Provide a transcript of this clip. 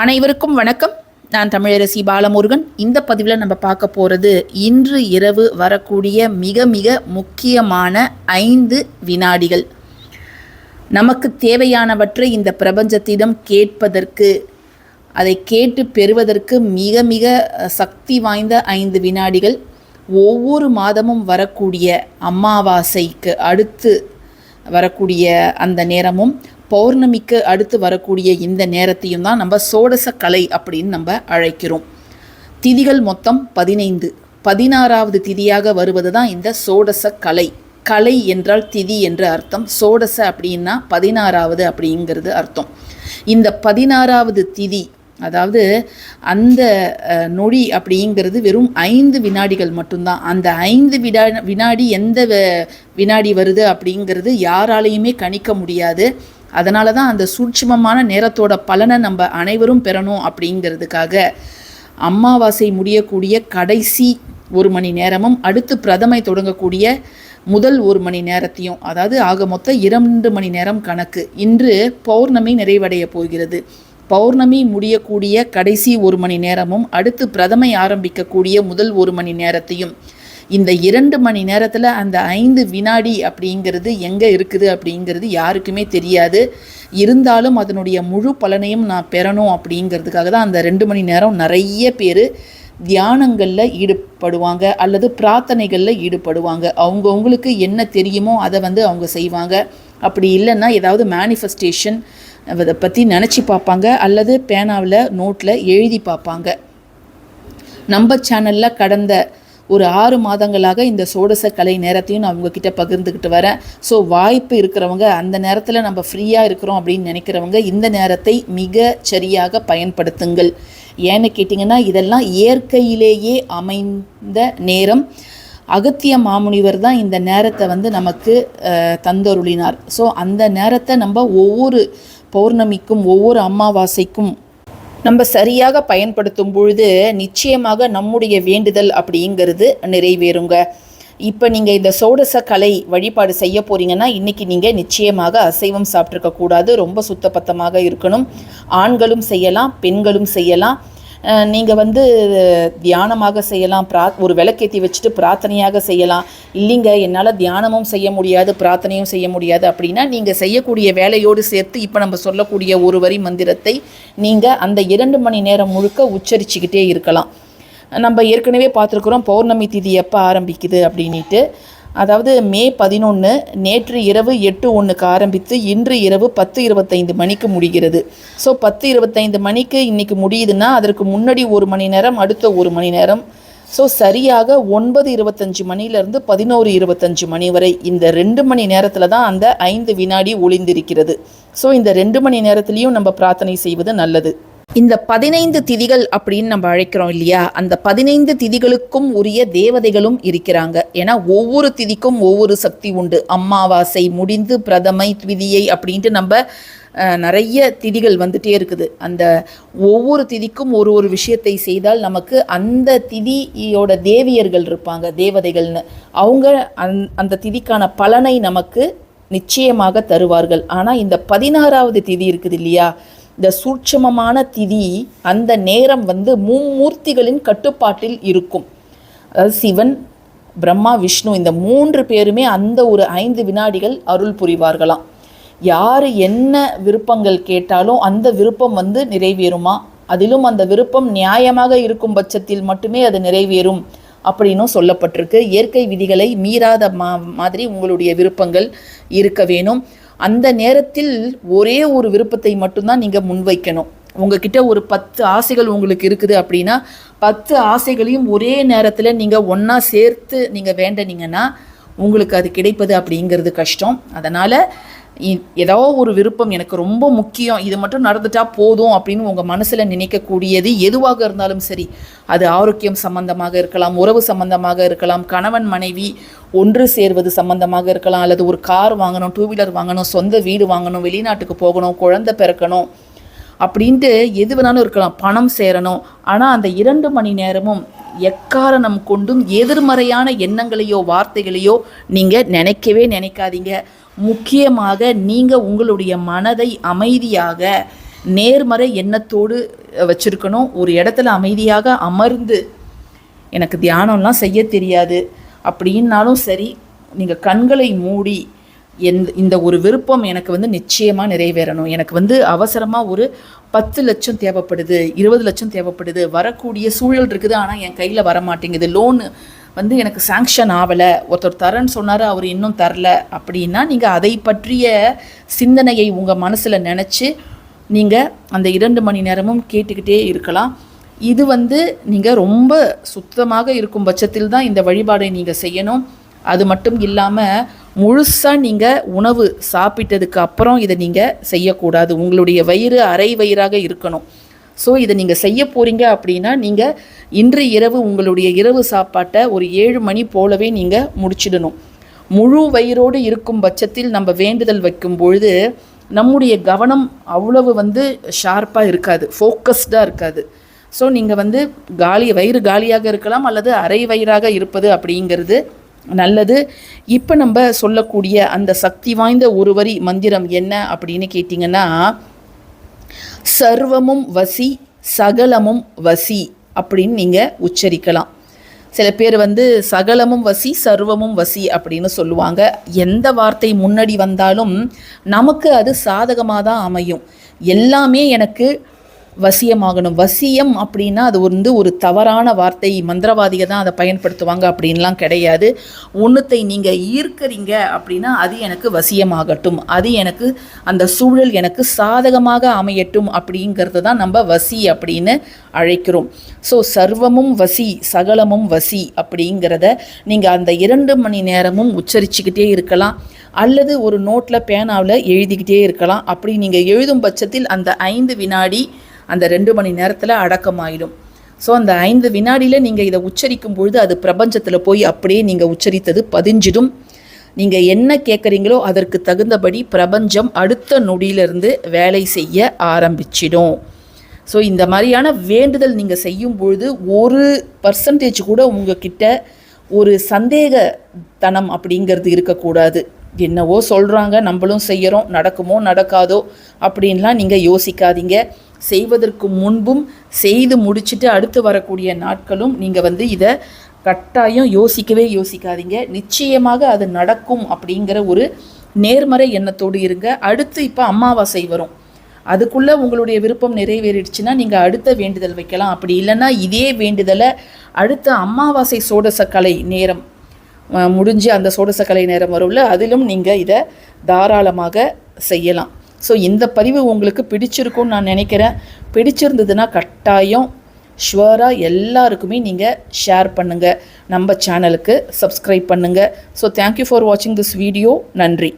அனைவருக்கும் வணக்கம். நான் தமிழரசி பாலமுருகன். இந்த பதிவில் நம்ம பார்க்க போகிறது இன்று இரவு வரக்கூடிய மிக மிக முக்கியமான ஐந்து வினாடிகள். நமக்கு தேவையானவற்றை இந்த பிரபஞ்சத்திடம் கேட்பதற்கு அதை கேட்டு பெறுவதற்கு மிக மிக சக்தி வாய்ந்த ஐந்து வினாடிகள். ஒவ்வொரு மாதமும் வரக்கூடிய அமாவாசைக்கு அடுத்து வரக்கூடிய அந்த நேரமும் பௌர்ணமிக்கு அடுத்து வரக்கூடிய இந்த நேரத்தையும் தான் நம்ம சோடச கலை அப்படின்னு நம்ம அழைக்கிறோம். திதிகள் மொத்தம் பதினைந்து. பதினாறாவது திதியாக வருவது தான் இந்த சோடச கலை. கலை என்றால் திதி என்று அர்த்தம். சோடச அப்படின்னா பதினாறாவது அப்படிங்கிறது அர்த்தம். இந்த பதினாறாவது திதி அதாவது அந்த நொடி அப்படிங்கிறது வெறும் ஐந்து வினாடிகள் மட்டும்தான். அந்த ஐந்து வினா வினாடி எந்த வினாடி வருது அப்படிங்கிறது யாராலையுமே கணிக்க முடியாது. அதனால தான் அந்த சூட்சுமமான நேரத்தோட பலனை நம்ம அனைவரும் பெறணும் அப்படிங்கிறதுக்காக அமாவாசை முடியக்கூடிய கடைசி ஒரு மணி நேரமும் அடுத்து பிரதமை தொடங்கக்கூடிய முதல் ஒரு மணி நேரத்தையும் அதாவது ஆக மொத்தம் இரண்டு மணி நேரம் கணக்கு. இன்று பௌர்ணமி நிறைவடைய போகிறது. பௌர்ணமி முடியக்கூடிய கடைசி ஒரு மணி நேரமும் அடுத்து பிரதமை ஆரம்பிக்கக்கூடிய முதல் ஒரு மணி நேரத்தையும் இந்த இரண்டு மணி நேரத்தில் அந்த ஐந்து வினாடி அப்படிங்கிறது எங்கே இருக்குது அப்படிங்கிறது யாருக்குமே தெரியாது. இருந்தாலும் அதனுடைய முழு பலனையும் நான் பெறணும் அப்படிங்கிறதுக்காக தான் அந்த ரெண்டு மணி நேரம் நிறைய பேர் தியானங்களில் ஈடுபடுவாங்க அல்லது பிரார்த்தனைகளில் ஈடுபடுவாங்க. அவங்கவுங்களுக்கு என்ன தெரியுமோ அதை வந்து அவங்க செய்வாங்க. அப்படி இல்லைன்னா ஏதாவது மேனிஃபெஸ்டேஷன் அதை பற்றி நினச்சி பார்ப்பாங்க அல்லது பேனாவில் நோட்டில் எழுதி பார்ப்பாங்க. நம்ம சேனலில் கடந்த ஒரு ஆறு மாதங்களாக இந்த சோடச கலை நேரத்தையும் நான் உங்ககிட்ட பகிர்ந்துக்கிட்டு வரேன். ஸோ வாய்ப்பு இருக்கிறவங்க அந்த நேரத்தில் நம்ம ஃப்ரீயாக இருக்கிறோம் அப்படின்னு நினைக்கிறவங்க இந்த நேரத்தை மிக சரியாக பயன்படுத்துங்கள். ஏன்னு கேட்டிங்கன்னா இதெல்லாம் இயற்கையிலேயே அமைந்த நேரம். அகத்திய மாமுனிவர் தான் இந்த நேரத்தை வந்து நமக்கு தந்தருளினார். ஸோ அந்த நேரத்தை நம்ம ஒவ்வொரு பௌர்ணமிக்கும் ஒவ்வொரு அமாவாசைக்கும் நம்ம சரியாக பயன்படுத்தும் பொழுது நிச்சயமாக நம்முடைய வேண்டுதல் அப்படிங்கிறது நிறைவேறுங்க. இப்போ நீங்கள் இந்த சோடச கலை வழிபாடு செய்ய போறீங்கன்னா இன்றைக்கி நீங்கள் நிச்சயமாக அசைவம் சாப்பிட்ருக்க கூடாது ரொம்ப சுத்தபத்தமாக இருக்கணும். ஆண்களும் செய்யலாம் பெண்களும் செய்யலாம். நீங்கள் வந்து தியானமாக செய்யலாம் பிரா ஒரு விளக்கேற்றி வச்சுட்டு பிரார்த்தனையாக செய்யலாம். இல்லைங்க என்னால் தியானமும் செய்ய முடியாது பிரார்த்தனையும் செய்ய முடியாது அப்படின்னா நீங்கள் செய்யக்கூடிய வேலையோடு சேர்த்து இப்போ நம்ம சொல்லக்கூடிய ஒரு வரி மந்திரத்தை நீங்கள் அந்த இரண்டு மணி நேரம் முழுக்க உச்சரிச்சுக்கிட்டே இருக்கலாம். நம்ம ஏற்கனவே பார்த்துருக்குறோம் பௌர்ணமி திதி எப்போ ஆரம்பிக்குது அப்படின்ட்டு அதாவது மே பதினொன்று நேற்று இரவு எட்டு ஒன்றுக்கு ஆரம்பித்து இன்று இரவு பத்து இருபத்தைந்து மணிக்கு முடிகிறது. ஸோ பத்து இருபத்தைந்து மணிக்கு இன்றைக்கி முடியுதுன்னா அதற்கு முன்னாடி ஒரு மணி நேரம் அடுத்த ஒரு மணி நேரம். ஸோ சரியாக ஒன்பது இருபத்தஞ்சு மணிலேருந்து பதினோரு இருபத்தஞ்சு மணி வரை இந்த ரெண்டு மணி நேரத்தில் தான் அந்த ஐந்து வினாடி ஒளிந்திருக்கிறது. ஸோ இந்த ரெண்டு மணி நேரத்துலையும் நம்ம பிரார்த்தனை செய்வது நல்லது. இந்த பதினைந்து திதிகள் அப்படின்னு நம்ம அழைக்கிறோம் இல்லையா? அந்த பதினைந்து திதிகளுக்கும் உரிய தேவதைகளும் இருக்கிறாங்க. ஏன்னா ஒவ்வொரு திதிக்கும் ஒவ்வொரு சக்தி உண்டு. அமாவாசை முடிந்து பிரதமை திதியை அப்படின்ட்டு நம்ம நிறைய திதிகள் வந்துட்டே இருக்குது. அந்த ஒவ்வொரு திதிக்கும் ஒரு ஒரு விஷயத்தை செய்தால் நமக்கு அந்த திதியோட தேவியர்கள் இருப்பாங்க தேவதைகள்னு. அவங்க அந் அந்த திதிக்கான பலனை நமக்கு நிச்சயமாக தருவார்கள். ஆனால் இந்த பதினாறாவது திதி இருக்குது இல்லையா? இந்த சூட்சமமான திதி அந்த நேரம் வந்து மும்மூர்த்திகளின் கட்டுப்பாட்டில் இருக்கும். அதாவது சிவன் பிரம்மா விஷ்ணு இந்த மூன்று பேருமே அந்த ஒரு ஐந்து வினாடிகள் அருள் புரிவார்களாம். யார் என்ன விருப்பங்கள் கேட்டாலும் அந்த விருப்பம் வந்து நிறைவேறுமா? அதிலும் அந்த விருப்பம் நியாயமாக இருக்கும் பட்சத்தில் மட்டுமே அது நிறைவேறும் அப்படின்னும் சொல்லப்பட்டிருக்கு. இயற்கை விதிகளை மீறாத மா மாதிரி உங்களுடைய விருப்பங்கள் இருக்க வேணும் அந்த நேரத்தில் ஒரே ஒரு விருப்பத்தை மட்டும்தான் நீங்கள் முன்வைக்கணும். உங்ககிட்ட ஒரு பத்து ஆசைகள் உங்களுக்கு இருக்குது அப்படின்னா பத்து ஆசைகளையும் ஒரே நேரத்தில் நீங்கள் ஒன்றா சேர்த்து நீங்கள் வேண்டனீங்கன்னா உங்களுக்கு அது கிடைப்பது அப்படிங்கிறது கஷ்டம். அதனால் ஏதோ ஒரு விருப்பம் எனக்கு ரொம்ப முக்கியம். இது மட்டும் நடந்துட்டா போதும் அப்படின்னு உங்கள் மனசில் நினைக்கக்கூடியது எதுவாக இருந்தாலும் சரி. அது ஆரோக்கியம் சம்பந்தமாக இருக்கலாம் உறவு சம்பந்தமாக இருக்கலாம் கணவன் மனைவி ஒன்று சேர்வது சம்பந்தமாக இருக்கலாம் அல்லது ஒரு கார் வாங்கணும் டூ வீலர் வாங்கணும் சொந்த வீடு வாங்கணும் வெளிநாட்டுக்கு போகணும் குழந்தை பிறக்கணும் அப்படின்ட்டு எது வேணாலும் இருக்கலாம். பணம் சேரணும். ஆனால் அந்த இரண்டு மணி நேரமும் எக்காரணம் கொண்டும் எதிர்மறையான எண்ணங்களையோ வார்த்தைகளையோ நீங்கள் நினைக்கவே நினைக்காதீங்க. முக்கியமாக நீங்கள் உங்களுடைய மனதை அமைதியாக நேர்மறை எண்ணத்தோடு வச்சுருக்கணும். ஒரு இடத்துல அமைதியாக அமர்ந்து எனக்கு தியானம்லாம் செய்ய தெரியாது. அப்படின்னாலும் சரி நீங்கள் கண்களை மூடி எந்த இந்த ஒரு விருப்பம் எனக்கு வந்து நிச்சயமாக நிறைவேறணும். எனக்கு வந்து அவசரமாக ஒரு பத்து லட்சம் தேவைப்படுது இருபது லட்சம் தேவைப்படுது வரக்கூடிய சூழல் இருக்குது ஆனால் என் கையில் வர மாட்டேங்குது லோனு வந்து எனக்கு சாங்ஷன் ஆகலை ஒருத்தர் தரேன்னு சொன்னார் அவர் இன்னும் தரல. அப்படின்னா நீங்கள் அதை பற்றிய சிந்தனையை உங்கள் மனசில் நினச்சி நீங்கள் அந்த இரண்டு மணி நேரமும் கேட்டுக்கிட்டே இருக்கலாம். இது வந்து நீங்கள் ரொம்ப சுத்தமாக இருக்கும் பட்சத்தில் தான் இந்த வழிபாடை நீங்கள் செய்யணும். அது மட்டும் இல்லாமல் முழுசாக நீங்கள் உணவு சாப்பிட்டதுக்கு அப்புறம் இதை நீங்கள் செய்யக்கூடாது. உங்களுடைய வயிறு அரை வயிறாக இருக்கணும். ஸோ இதை நீங்கள் செய்ய போகிறீங்க அப்படின்னா நீங்கள் இன்று இரவு உங்களுடைய இரவு சாப்பாட்டை ஒரு ஏழு மணி போலவே நீங்கள் முடிச்சிடணும். முழு வயிறோடு இருக்கும் பட்சத்தில் நம்ம வேண்டுதல் வைக்கும் பொழுது நம்முடைய கவனம் அவ்வளவு வந்து ஷார்ப்பாக இருக்காது ஃபோக்கஸ்டாக இருக்காது. ஸோ நீங்கள் வந்து காலி வயிறு காலியாக இருக்கலாம் அல்லது அரை வயிறாக இருப்பது அப்படிங்கிறது நல்லது. இப்போ நம்ம சொல்லக்கூடிய அந்த சக்தி வாய்ந்த ஒரு வரி மந்திரம் என்ன அப்படின்னு கேட்டிங்கன்னா சர்வமும் வசி சகலமும் வசி அப்படின்னு நீங்கள் உச்சரிக்கலாம். சில பேர் வந்து சகலமும் வசி சர்வமும் வசி அப்படின்னு சொல்லுவாங்க. எந்த வார்த்தை முன்னாடி வந்தாலும் நமக்கு அது சாதகமாக தான் அமையும். எல்லாமே எனக்கு வசியமாகணும். வசியம் அப்படின்னா அது வந்து ஒரு தவறான வார்த்தை மந்திரவாதிக தான் அதை பயன்படுத்துவாங்க அப்படின்லாம் கிடையாது. ஒன்றுத்தை நீங்கள் ஈர்க்கிறீங்க அப்படின்னா அது எனக்கு வசியமாகட்டும். அது எனக்கு அந்த சூழல் எனக்கு சாதகமாக அமையட்டும் அப்படிங்கிறது தான் நம்ம வசி அப்படின்னு அழைக்கிறோம். ஸோ சர்வமும் வசி சகலமும் வசி அப்படிங்கிறத நீங்கள் அந்த இரண்டு மணி நேரமும் உச்சரிச்சுக்கிட்டே இருக்கலாம். அல்லது ஒரு நோட்டில் பேனாவில் எழுதிக்கிட்டே இருக்கலாம். அப்படி நீங்கள் எழுதும் பட்சத்தில் அந்த ஐந்து வினாடி அந்த ரெண்டு மணி நேரத்தில் அடக்கமாயிடும். ஸோ அந்த ஐந்து வினாடியில் நீங்கள் இதை உச்சரிக்கும் பொழுது அது பிரபஞ்சத்தில் போய் அப்படியே நீங்கள் உச்சரித்தது பதிஞ்சிடும். நீங்கள் என்ன கேட்குறீங்களோ அதற்கு தகுந்தபடி பிரபஞ்சம் அடுத்த நொடியிலிருந்து வேலை செய்ய ஆரம்பிச்சிடும். ஸோ இந்த மாதிரியான வேண்டுதல் நீங்கள் செய்யும் பொழுது ஒரு பர்சன்டேஜ் கூட உங்ககிட்ட ஒரு சந்தேகத்தனம் அப்படிங்கிறது இருக்கக்கூடாது. என்னவோ சொல்கிறாங்க நம்மளும் செய்கிறோம் நடக்குமோ நடக்காதோ அப்படின்லாம் நீங்கள் யோசிக்காதீங்க. செய்வதற்கு முன்பும் செய்து முடிச்சுட்டு அடுத்து வரக்கூடிய நாட்களும் நீங்கள் வந்து இதை கட்டாயம் யோசிக்கவே யோசிக்காதீங்க. நிச்சயமாக அது நடக்கும் அப்படிங்கிற ஒரு நேர்மறை எண்ணத்தோடு இருங்க. அடுத்து இப்போ அமாவாசை வரும். அதுக்குள்ளே உங்களுடைய விருப்பம் நிறைவேறிடுச்சுன்னா நீங்கள் அடுத்த வேண்டுதல் வைக்கலாம். அப்படி இல்லைன்னா இதே வேண்டுதலை அடுத்த அமாவாசை சோடசக்கலை நேரம் முடிஞ்சு அந்த சோடசக்கலை நேரம் வரும்ல அதிலும் நீங்கள் இதை தாராளமாக செய்யலாம். ஸோ இந்த பதிவு உங்களுக்கு பிடிச்சிருக்கும்னு நான் நினைக்கிறேன். பிடிச்சிருந்ததுன்னா கட்டாயம் ஷுவராக எல்லாருக்குமே நீங்கள் ஷேர் பண்ணுங்கள் நம்ம சேனலுக்கு சப்ஸ்கிரைப் பண்ணுங்கள் ஸோ தேங்க்யூ ஃபார் வாட்சிங் திஸ் வீடியோ நன்றி.